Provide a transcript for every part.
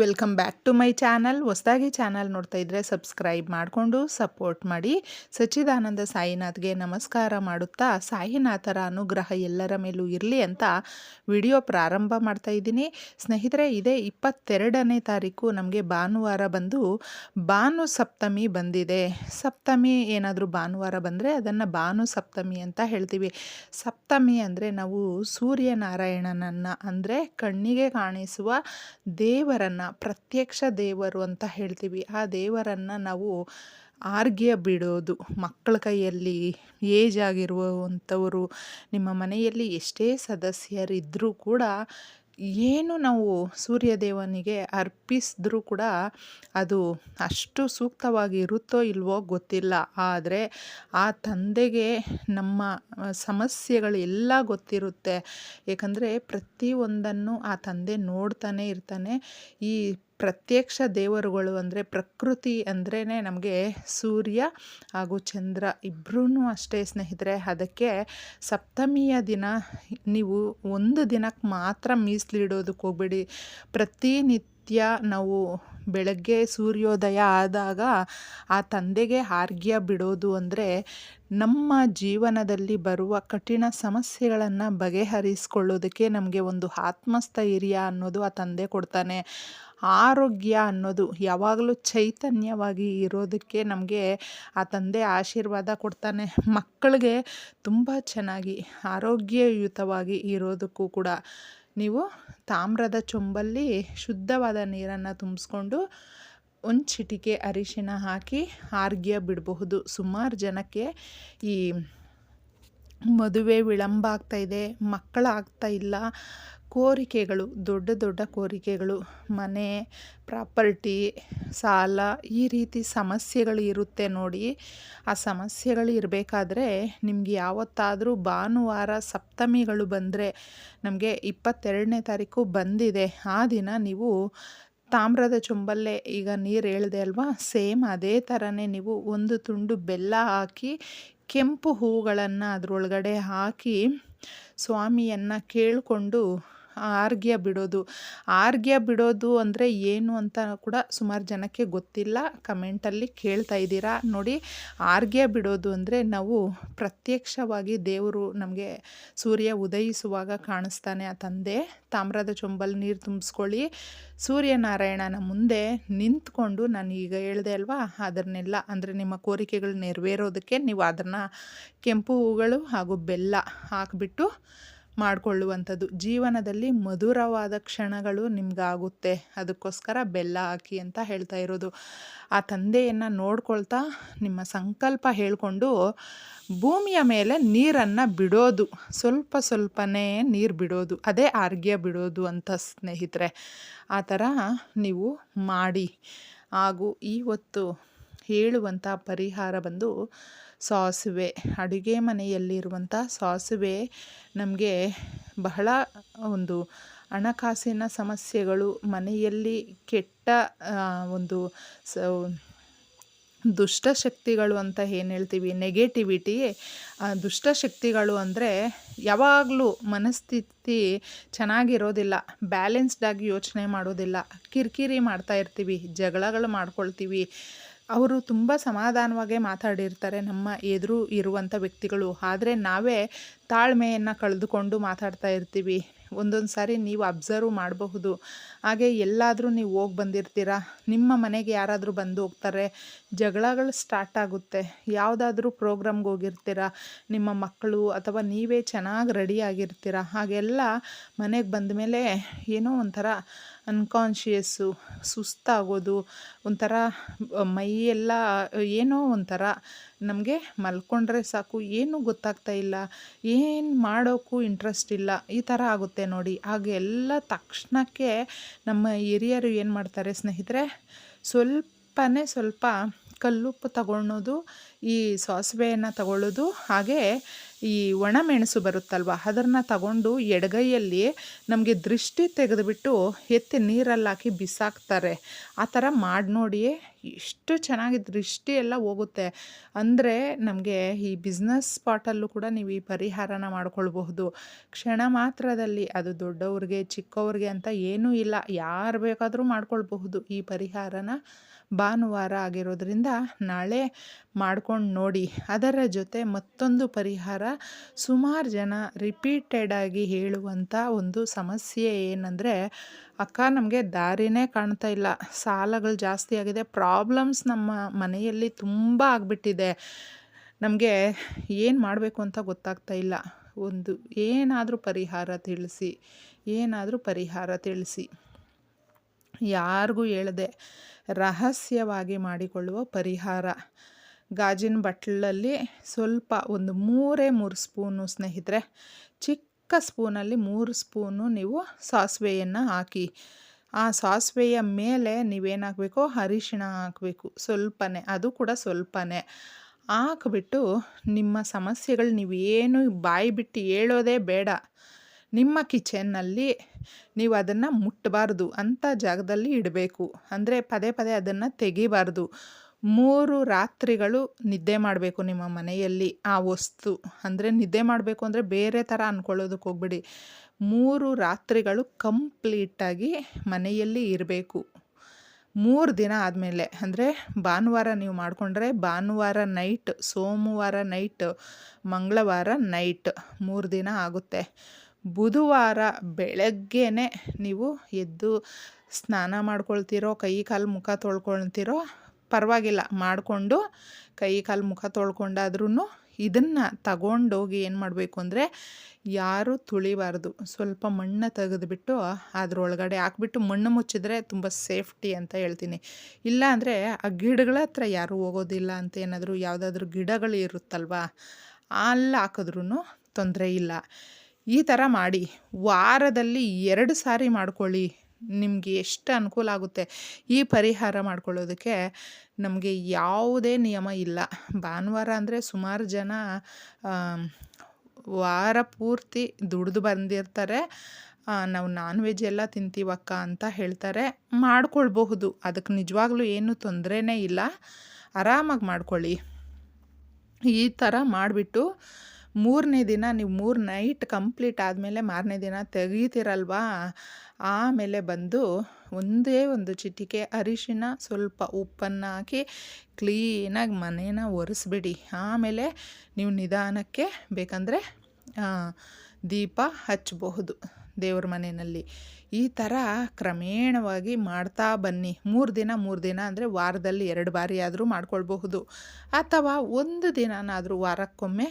Welcome back to my channel. ಹೊಸದಾಗಿ channel ನೋಡ್ತಾ ಇದ್ದರೆ ಸಬ್ಸ್ಕ್ರೈಬ್ ಮಾಡಿಕೊಂಡು ಸಪೋರ್ಟ್ ಮಾಡಿ. ಸಚ್ಚಿದಾನಂದ ಸಾಯಿನಾಥ್ಗೆ ನಮಸ್ಕಾರ ಮಾಡುತ್ತಾ, ಸಾಯಿನಾಥರ ಅನುಗ್ರಹ ಎಲ್ಲರ ಮೇಲೂ ಇರಲಿ ಅಂತ ವಿಡಿಯೋ ಪ್ರಾರಂಭ ಮಾಡ್ತಾ ಇದ್ದೀನಿ. ಸ್ನೇಹಿತರೆ, ಇದೇ ಇಪ್ಪತ್ತೆರಡನೇ ತಾರೀಕು ನಮಗೆ ಭಾನುವಾರ ಬಂದು ಭಾನು ಸಪ್ತಮಿ ಬಂದಿದೆ. ಸಪ್ತಮಿ ಏನಾದರೂ ಭಾನುವಾರ ಬಂದರೆ ಅದನ್ನು ಭಾನು ಸಪ್ತಮಿ ಅಂತ ಹೇಳ್ತೀವಿ. ಸಪ್ತಮಿ ಅಂದರೆ ನಾವು ಸೂರ್ಯನಾರಾಯಣನನ್ನು ಅಂದರೆ ಕಣ್ಣಿಗೆ ಕಾಣಿಸುವ ದೇವರನ್ನು ಪ್ರತ್ಯಕ್ಷ ದೇವರು ಅಂತ ಹೇಳ್ತೀವಿ. ಆ ದೇವರನ್ನು ನಾವು ಆರ್ಗ್ಯ ಬಿಡೋದು. ಮಕ್ಕಳ ಕೈಯಲ್ಲಿ ಏಜ್ ಆಗಿರುವಂಥವರು, ನಿಮ್ಮ ಮನೆಯಲ್ಲಿ ಎಷ್ಟೇ ಸದಸ್ಯರಿದ್ದರೂ ಕೂಡ ಏನು ನಾವು ಸೂರ್ಯದೇವನಿಗೆ ಅರ್ಪಿಸಿದ್ರೂ ಕೂಡ ಅದು ಅಷ್ಟು ಸೂಕ್ತವಾಗಿ ಇರುತ್ತೋ ಇಲ್ವೋ ಗೊತ್ತಿಲ್ಲ. ಆದರೆ ಆ ತಂದೆಗೆ ನಮ್ಮ ಸಮಸ್ಯೆಗಳು ಎಲ್ಲ ಗೊತ್ತಿರುತ್ತೆ. ಏಕೆಂದರೆ ಪ್ರತಿಯೊಂದನ್ನು ಆ ತಂದೆ ನೋಡ್ತಾನೆ ಇರ್ತಾನೆ. ಈ ಪ್ರತ್ಯಕ್ಷ ದೇವರುಗಳು ಅಂದರೆ ಪ್ರಕೃತಿ ಅಂದ್ರೇ ನಮಗೆ ಸೂರ್ಯ ಹಾಗೂ ಚಂದ್ರ ಇಬ್ಬರೂ ಅಷ್ಟೇ ಸ್ನೇಹಿತರೆ. ಅದಕ್ಕೆ ಸಪ್ತಮಿಯ ದಿನ ನೀವು ಒಂದು ದಿನಕ್ಕೆ ಮಾತ್ರ ಮೀಸಲಿಡೋದಕ್ಕೆ ಹೋಗ್ಬೇಡಿ. ಪ್ರತಿನಿತ್ಯ ನಾವು ಬೆಳಗ್ಗೆ ಸೂರ್ಯೋದಯ ಆದಾಗ ಆ ತಂದೆಗೆ ಆರ್ಘ್ಯ ಬಿಡೋದು ಅಂದರೆ ನಮ್ಮ ಜೀವನದಲ್ಲಿ ಬರುವ ಕಠಿಣ ಸಮಸ್ಯೆಗಳನ್ನು ಬಗೆಹರಿಸ್ಕೊಳ್ಳೋದಕ್ಕೆ ನಮಗೆ ಒಂದು ಆತ್ಮಸ್ಥೈರ್ಯ ಅನ್ನೋದು ಆ ತಂದೆ ಕೊಡ್ತಾನೆ. ಆರೋಗ್ಯ ಅನ್ನೋದು ಯಾವಾಗಲೂ ಚೈತನ್ಯವಾಗಿ ಇರೋದಕ್ಕೆ ನಮಗೆ ಆ ತಂದೆ ಆಶೀರ್ವಾದ ಕೊಡ್ತಾನೆ. ಮಕ್ಕಳಿಗೆ ತುಂಬ ಚೆನ್ನಾಗಿ ಆರೋಗ್ಯಯುತವಾಗಿ ಇರೋದಕ್ಕೂ ಕೂಡ. ನೀವು ತಾಮ್ರದ ಚೊಂಬಲ್ಲಿ ಶುದ್ಧವಾದ ನೀರನ್ನು ತುಂಬಿಸ್ಕೊಂಡು ಒಂದು ಚಿಟಿಕೆ ಅರಿಶಿನ ಹಾಕಿ ಆರ್ಗ್ಯ ಬಿಡಬಹುದು. ಸುಮಾರು ಜನಕ್ಕೆ ಈ ಮದುವೆ ವಿಳಂಬ ಆಗ್ತಾಯಿದೆ ಮಕ್ಕಳಾಗ್ತಾ ಇಲ್ಲ. ಕೋರಿಕೆಗಳು, ದೊಡ್ಡ ದೊಡ್ಡ ಕೋರಿಕೆಗಳು, ಮನೆ, ಪ್ರಾಪರ್ಟಿ, ಸಾಲ, ಈ ರೀತಿ ಸಮಸ್ಯೆಗಳು ಇರುತ್ತೆ ನೋಡಿ. ಆ ಸಮಸ್ಯೆಗಳು ಇರಬೇಕಾದ್ರೆ ನಿಮಗೆ ಯಾವತ್ತಾದರೂ ಭಾನುವಾರ ಸಪ್ತಮಿಗಳು ಬಂದರೆ ನಮಗೆ ಇಪ್ಪತ್ತೆರಡನೇ ತಾರೀಕು ಬಂದಿದೆ. ಆ ದಿನ ನೀವು ತಾಮ್ರದ ಚೊಂಬಲ್ಲೇ ಈಗ ನೀರು ಹೇಳಿದೆ ಅಲ್ವಾ? ಸೇಮ್ ಅದೇ ಥರನೇ ನೀವು ಒಂದು ತುಂಡು ಬೆಲ್ಲ ಹಾಕಿ ಕೆಂಪು ಹೂಗಳನ್ನು ಅದರೊಳಗಡೆ ಹಾಕಿ ಸ್ವಾಮಿಯನ್ನು ಕೇಳಿಕೊಂಡು ಆರ್ಗ್ಯ ಬಿಡೋದು. ಆರ್ಗ್ಯ ಬಿಡೋದು ಅಂದರೆ ಏನು ಅಂತ ಕೂಡ ಸುಮಾರು ಜನಕ್ಕೆ ಗೊತ್ತಿಲ್ಲ. ಕಮೆಂಟಲ್ಲಿ ಕೇಳ್ತಾ ಇದ್ದೀರಾ? ನೋಡಿ, ಆರ್ಗ್ಯ ಬಿಡೋದು ಅಂದರೆ ನಾವು ಪ್ರತ್ಯಕ್ಷವಾಗಿ ದೇವರು ನಮಗೆ ಸೂರ್ಯ ಉದಯಿಸುವಾಗ ಕಾಣಿಸ್ತಾನೆ. ಆ ತಂದೆ ತಾಮ್ರದ ಚೊಂಬಲ್ ನೀರು ತುಂಬಿಸ್ಕೊಳ್ಳಿ, ಸೂರ್ಯನಾರಾಯಣನ ಮುಂದೆ ನಿಂತ್ಕೊಂಡು ನಾನು ಈಗ ಹೇಳಿದೆ ಅಲ್ವಾ? ಅದನ್ನೆಲ್ಲ ಅಂದರೆ ನಿಮ್ಮ ಕೋರಿಕೆಗಳು ನೆರವೇರೋದಕ್ಕೆ ನೀವು ಅದನ್ನು ಕೆಂಪು ಹೂಗಳು ಹಾಗೂ ಬೆಲ್ಲ ಹಾಕಿಬಿಟ್ಟು ಮಾಡಿಕೊಳ್ಳುವಂಥದ್ದು. ಜೀವನದಲ್ಲಿ ಮಧುರವಾದ ಕ್ಷಣಗಳು ನಿಮಗಾಗುತ್ತೆ. ಅದಕ್ಕೋಸ್ಕರ ಬೆಲ್ಲ ಹಾಕಿ ಅಂತ ಹೇಳ್ತಾ ಇರೋದು. ಆ ತಂದೆಯನ್ನು ನೋಡ್ಕೊಳ್ತಾ ನಿಮ್ಮ ಸಂಕಲ್ಪ ಹೇಳಿಕೊಂಡು ಭೂಮಿಯ ಮೇಲೆ ನೀರನ್ನು ಬಿಡೋದು. ಸ್ವಲ್ಪ ಸ್ವಲ್ಪನೇ ನೀರು ಬಿಡೋದು. ಅದೇ ಆರ್ಗ್ಯ ಬಿಡೋದು ಅಂತ ಸ್ನೇಹಿತರೆ. ಆ ಥರ ನೀವು ಮಾಡಿ. ಹಾಗೂ ಇವತ್ತು ಹೇಳುವಂಥ ಪರಿಹಾರ ಬಂದು ಸಾಸಿವೆ. ಅಡುಗೆ ಮನೆಯಲ್ಲಿರುವಂಥ ಸಾಸಿವೆ ನಮಗೆ ಬಹಳ ಒಂದು ಹಣಕಾಸಿನ ಸಮಸ್ಯೆಗಳು, ಮನೆಯಲ್ಲಿ ಕೆಟ್ಟ ಒಂದು ಸ ದುಷ್ಟಶಕ್ತಿಗಳು ಅಂತ ಏನು ಹೇಳ್ತೀವಿ? ನೆಗೆಟಿವಿಟಿ ದುಷ್ಟಶಕ್ತಿಗಳು ಅಂದರೆ ಯಾವಾಗಲೂ ಮನಸ್ಥಿತಿ ಚೆನ್ನಾಗಿರೋದಿಲ್ಲ ಬ್ಯಾಲೆನ್ಸ್ಡಾಗಿ ಯೋಚನೆ ಮಾಡೋದಿಲ್ಲ. ಕಿರಿಕಿರಿ ಮಾಡ್ತಾ ಇರ್ತೀವಿ, ಜಗಳಗಳು ಮಾಡ್ಕೊಳ್ತೀವಿ ಅವರು ತುಂಬ ಸಮಾಧಾನವಾಗೇ ಮಾತಾಡಿರ್ತಾರೆ ನಮ್ಮ ಎದುರು ಇರುವಂಥ ವ್ಯಕ್ತಿಗಳು. ಆದರೆ ನಾವೇ ತಾಳ್ಮೆಯನ್ನು ಕಳೆದುಕೊಂಡು ಮಾತಾಡ್ತಾ ಇರ್ತೀವಿ. ಒಂದೊಂದು ಸಾರಿ ನೀವು ಅಬ್ಸರ್ವ್ ಮಾಡಬಹುದು. ಹಾಗೆ ಎಲ್ಲಾದರೂ ನೀವು ಹೋಗಿ ಬಂದಿರ್ತೀರಾ? ನಿಮ್ಮ ಮನೆಗೆ ಯಾರಾದರೂ ಬಂದು ಹೋಗ್ತಾರೆ? ಜಗಳಗಳು ಸ್ಟಾರ್ಟ್ ಆಗುತ್ತೆ. ಯಾವುದಾದ್ರೂ ಪ್ರೋಗ್ರಾಮ್ಗೆ ಹೋಗಿರ್ತೀರ? ನಿಮ್ಮ ಮಕ್ಕಳು ಅಥವಾ ನೀವೇ ಚೆನ್ನಾಗಿ ರೆಡಿ ಆಗಿರ್ತೀರ? ಹಾಗೆಲ್ಲ ಮನೆಗೆ ಬಂದ ಮೇಲೆ ಏನೋ ಒಂಥರ ಅನ್ಕಾನ್ಷಿಯಸ್ಸು ಸುಸ್ತಾಗೋದು, ಒಂಥರ ಮೈಯೆಲ್ಲ, ಏನೋ ಒಂಥರ ನಮಗೆ ಮಲ್ಕೊಂಡ್ರೆ ಸಾಕು, ಏನೂ ಗೊತ್ತಾಗ್ತಾ ಇಲ್ಲ, ಏನು ಮಾಡೋಕ್ಕೂ ಇಂಟ್ರೆಸ್ಟ್ ಇಲ್ಲ, ಈ ಥರ ಆಗುತ್ತೆ ನೋಡಿ. ಹಾಗೆಲ್ಲ ತಕ್ಷಣಕ್ಕೆ ನಮ್ಮ ಹಿರಿಯರು ಏನು ಮಾಡ್ತಾರೆ ಸ್ನೇಹಿತರೆ, ಸ್ವಲ್ಪನೇ ಸ್ವಲ್ಪ ಕಲ್ಲುಪ್ಪು ತಗೊಳ್ಳೋದು ಈ ಸಾಸಿವೆಯನ್ನು ತಗೊಳ್ಳೋದು, ಹಾಗೆ ಈ ಒಣಮೆಣಸು ಬರುತ್ತಲ್ವ, ಅದನ್ನು ತಗೊಂಡು ಎಡಗೈಯಲ್ಲಿ ನಮಗೆ ದೃಷ್ಟಿ ತೆಗೆದುಬಿಟ್ಟು ಎತ್ತಿ ನೀರಲ್ಲಿ ಹಾಕಿ ಬಿಸಾಕ್ತಾರೆ. ಆ ಥರ ಮಾಡಿ ನೋಡಿ ಎಷ್ಟು ಚೆನ್ನಾಗಿ ದೃಷ್ಟಿ ಎಲ್ಲ ಹೋಗುತ್ತೆ. ಅಂದರೆ ನಮಗೆ ಈ ಬಿಸ್ನೆಸ್ ಸ್ಪಾಟಲ್ಲೂ ಕೂಡ ನೀವು ಈ ಪರಿಹಾರನ ಮಾಡ್ಕೊಳ್ಬಹುದು. ಕ್ಷಣ ಮಾತ್ರದಲ್ಲಿ ಅದು ದೊಡ್ಡವ್ರಿಗೆ, ಚಿಕ್ಕವ್ರಿಗೆ ಅಂತ ಏನೂ ಇಲ್ಲ. ಯಾರು ಬೇಕಾದರೂ ಮಾಡ್ಕೊಳ್ಬಹುದು ಈ ಪರಿಹಾರನ. ಭಾನುವಾರ ಆಗಿರೋದ್ರಿಂದ ನಾಳೆ ಮಾಡ್ಕೊಂಡು ನೋಡಿ. ಅದರ ಜೊತೆ ಮತ್ತೊಂದು ಪರಿಹಾರ. ಸುಮಾರು ಜನ ರಿಪೀಟೆಡಾಗಿ ಹೇಳುವಂಥ ಒಂದು ಸಮಸ್ಯೆ ಏನಂದರೆ, ಅಕ್ಕ ನಮಗೆ ದಾರಿನೇ ಕಾಣ್ತಾ ಇಲ್ಲ. ಸಾಲಗಳು ಜಾಸ್ತಿ ಆಗಿದೆ. ಪ್ರಾಬ್ಲಮ್ಸ್ ನಮ್ಮ ಮನೆಯಲ್ಲಿ ತುಂಬ ಆಗಿಬಿಟ್ಟಿದೆ. ನಮಗೆ ಏನು ಮಾಡಬೇಕು ಅಂತ ಗೊತ್ತಾಗ್ತಾ ಇಲ್ಲ. ಒಂದು ಏನಾದರೂ ಪರಿಹಾರ ತಿಳಿಸಿ. ಏನಾದರೂ ಪರಿಹಾರ ತಿಳಿಸಿ. ಯಾರಿಗೂ ಹೇಳದೆ ರಹಸ್ಯವಾಗಿ ಮಾಡಿಕೊಳ್ಳುವ ಪರಿಹಾರ. ಗಾಜಿನ ಬಟ್ಲಲ್ಲಿ ಸ್ವಲ್ಪ ಒಂದು ಮೂರೇ ಮೂರು ಸ್ಪೂನು ಸ್ನೇಹಿತರೆ, ಚಿಕ್ಕ ಸ್ಪೂನಲ್ಲಿ ಮೂರು ಸ್ಪೂನು ನೀವು ಸಾಸಿವೆಯನ್ನು ಹಾಕಿ. ಆ ಸಾಸಿವೆಯ ಮೇಲೆ ನೀವೇನು ಹಾಕಬೇಕು? ಅರಿಶಿಣ ಹಾಕಬೇಕು. ಸ್ವಲ್ಪನೇ, ಅದು ಕೂಡ ಸ್ವಲ್ಪನೇ. ಹಾಕ್ಬಿಟ್ಟು ನಿಮ್ಮ ಸಮಸ್ಯೆಗಳು ನೀವೇನು ಬಾಯಿ ಬಿಟ್ಟು ಹೇಳೋದೇ ಬೇಡ. ನಿಮ್ಮ ಕಿಚನ್ನಲ್ಲಿ ನೀವು ಅದನ್ನು ಮುಟ್ಟಬಾರ್ದು ಅಂಥ ಜಾಗದಲ್ಲಿ ಇಡಬೇಕು. ಅಂದರೆ ಪದೇ ಪದೇ ಅದನ್ನು ತೆಗಿಬಾರ್ದು. ಮೂರು ರಾತ್ರಿಗಳು ನಿದ್ದೆ ಮಾಡಬೇಕು ನಿಮ್ಮ ಮನೆಯಲ್ಲಿ ಆ ವಸ್ತು. ಅಂದರೆ ನಿದ್ದೆ ಮಾಡಬೇಕು ಅಂದರೆ ಬೇರೆ ಥರ ಅಂದ್ಕೊಳ್ಳೋದಕ್ಕೆ ಹೋಗ್ಬಿಡಿ. ಮೂರು ರಾತ್ರಿಗಳು ಕಂಪ್ಲೀಟಾಗಿ ಮನೆಯಲ್ಲಿ ಇರಬೇಕು. ಮೂರು ದಿನ ಆದಮೇಲೆ, ಅಂದರೆ ಭಾನುವಾರ ನೀವು ಮಾಡಿಕೊಂಡ್ರೆ ಭಾನುವಾರ ನೈಟ್, ಸೋಮವಾರ ನೈಟ್, ಮಂಗಳವಾರ ನೈಟ್ ಮೂರು ದಿನ ಆಗುತ್ತೆ. ಬುಧವಾರ ಬೆಳಗ್ಗೆನೇ ನೀವು ಎದ್ದು ಸ್ನಾನ ಮಾಡ್ಕೊಳ್ತಿರೋ, ಕೈ ಕಾಲು ಮುಖ ತೊಳ್ಕೊಳ್ತಿರೋ ಪರವಾಗಿಲ್ಲ. ಮಾಡಿಕೊಂಡು ಕೈ ಕಾಲು ಮುಖ ತೊಳ್ಕೊಂಡಾದ್ರೂ ಇದನ್ನು ತಗೊಂಡೋಗಿ ಏನು ಮಾಡಬೇಕು ಅಂದರೆ ಯಾರೂ ತುಳಿಬಾರ್ದು. ಸ್ವಲ್ಪ ಮಣ್ಣು ತೆಗೆದುಬಿಟ್ಟು ಅದರೊಳಗಡೆ ಹಾಕ್ಬಿಟ್ಟು ಮಣ್ಣು ಮುಚ್ಚಿದ್ರೆ ತುಂಬ ಸೇಫ್ಟಿ ಅಂತ ಹೇಳ್ತೀನಿ. ಇಲ್ಲ ಅಂದರೆ ಆ ಗಿಡಗಳ ಹತ್ರ ಯಾರೂ ಹೋಗೋದಿಲ್ಲ ಅಂತ ಏನಾದರೂ ಯಾವುದಾದ್ರೂ ಗಿಡಗಳು ಇರುತ್ತಲ್ವ ಅಲ್ಲಿ ಹಾಕಿದ್ರೂ ತೊಂದರೆ ಇಲ್ಲ. ಈ ಥರ ಮಾಡಿ ವಾರದಲ್ಲಿ ಎರಡು ಸಾರಿ ಮಾಡ್ಕೊಳ್ಳಿ. ನಿಮಗೆ ಎಷ್ಟು ಅನುಕೂಲ ಆಗುತ್ತೆ ಈ ಪರಿಹಾರ ಮಾಡ್ಕೊಳ್ಳೋದಕ್ಕೆ ನಮಗೆ ಯಾವುದೇ ನಿಯಮ ಇಲ್ಲ. ಭಾನುವಾರ ಅಂದರೆ ಸುಮಾರು ಜನ ವಾರ ಪೂರ್ತಿ ದುಡಿದು ಬಂದಿರ್ತಾರೆ. ನಾವು ನಾನ್ ವೆಜ್ ಎಲ್ಲ ತಿಂತೀವಕ್ಕ ಅಂತ ಹೇಳ್ತಾರೆ. ಮಾಡ್ಕೊಳ್ಬಹುದು. ಅದಕ್ಕೆ ನಿಜವಾಗ್ಲೂ ಏನು ತೊಂದರೆನೇ ಇಲ್ಲ. ಆರಾಮಾಗಿ ಮಾಡ್ಕೊಳ್ಳಿ. ಈ ಥರ ಮಾಡಿಬಿಟ್ಟು ಮೂರನೇ ದಿನ ನೀವು ಮೂರು ನೈಟ್ ಕಂಪ್ಲೀಟ್ ಆದಮೇಲೆ ಮಾರನೇ ದಿನ ತೆಗೀತಿರಲ್ವಾ? ಆಮೇಲೆ ಬಂದು ಒಂದೇ ಒಂದು ಚಿಟಿಕೆ ಅರಿಶಿನ, ಸ್ವಲ್ಪ ಉಪ್ಪನ್ನು ಹಾಕಿ ಕ್ಲೀನಾಗಿ ಮನೇನ ಒರೆಸ್ಬಿಡಿ. ಆಮೇಲೆ ನೀವು ನಿಧಾನಕ್ಕೆ ಬೇಕಂದರೆ ದೀಪ ಹಚ್ಚಬಹುದು ದೇವ್ರ ಮನೆಯಲ್ಲಿ. ಈ ಥರ ಕ್ರಮೇಣವಾಗಿ ಮಾಡ್ತಾ ಬನ್ನಿ. ಮೂರು ದಿನ ಮೂರು ದಿನ ಅಂದರೆ ವಾರದಲ್ಲಿ ಎರಡು ಬಾರಿ ಆದರೂ ಮಾಡ್ಕೊಳ್ಬಹುದು. ಅಥವಾ ಒಂದು ದಿನನಾದರೂ ವಾರಕ್ಕೊಮ್ಮೆ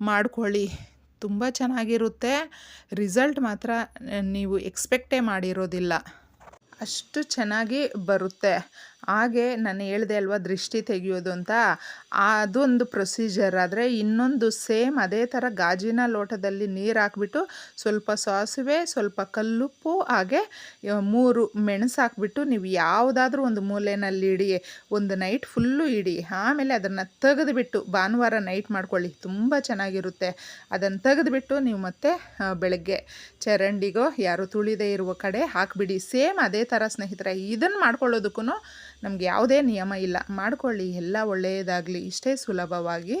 ಮಾಡ್ಕೊಳ್ಳಿ. ತುಂಬ ಚೆನ್ನಾಗಿರುತ್ತೆ. ರಿಸಲ್ಟ್ ಮಾತ್ರ ನೀವು ಎಕ್ಸ್ಪೆಕ್ಟೇ ಮಾಡಿರೋದಿಲ್ಲ. ಅಷ್ಟು ಚೆನ್ನಾಗಿ ಬರುತ್ತೆ. ಹಾಗೆ ನಾನು ಹೇಳಿದೆ ಅಲ್ವಾ, ದೃಷ್ಟಿ ತೆಗೆಯೋದು ಅಂತ. ಅದೊಂದು ಪ್ರೊಸೀಜರ್ ಆದರೆ ಇನ್ನೊಂದು ಸೇಮ್ ಅದೇ ಥರ ಗಾಜಿನ ಲೋಟದಲ್ಲಿ ನೀರು ಹಾಕ್ಬಿಟ್ಟು ಸ್ವಲ್ಪ ಸಾಸಿವೆ, ಸ್ವಲ್ಪ ಕಲ್ಲುಪ್ಪು, ಹಾಗೆ ಮೂರು ಮೆಣಸು ಹಾಕ್ಬಿಟ್ಟು ನೀವು ಯಾವುದಾದ್ರೂ ಒಂದು ಮೂಲೆಯಲ್ಲಿ ಇಡಿ, ಒಂದು ನೈಟ್ ಫುಲ್ಲು ಇಡಿ. ಆಮೇಲೆ ಅದನ್ನು ತೆಗೆದುಬಿಟ್ಟು ಭಾನುವಾರ ನೈಟ್ ಮಾಡ್ಕೊಳ್ಳಿ. ತುಂಬ ಚೆನ್ನಾಗಿರುತ್ತೆ. ಅದನ್ನು ತೆಗೆದುಬಿಟ್ಟು ನೀವು ಮತ್ತೆ ಬೆಳಗ್ಗೆ ಚರಂಡಿಗೋ ಯಾರು ತುಳಿದೇ ಇರುವ ಕಡೆ ಹಾಕಿಬಿಡಿ. ಸೇಮ್ ಅದೇ ಥರ ಸ್ನೇಹಿತರೆ ಇದನ್ನು ಮಾಡ್ಕೊಳ್ಳೋದಕ್ಕೂ ನಮಗೆ ಯಾವುದೇ ನಿಯಮ ಇಲ್ಲ. ಮಾಡಿಕೊಳ್ಳಿ. ಎಲ್ಲ ಒಳ್ಳೆಯದಾಗಲಿ. ಇಷ್ಟೇ ಸುಲಭವಾಗಿ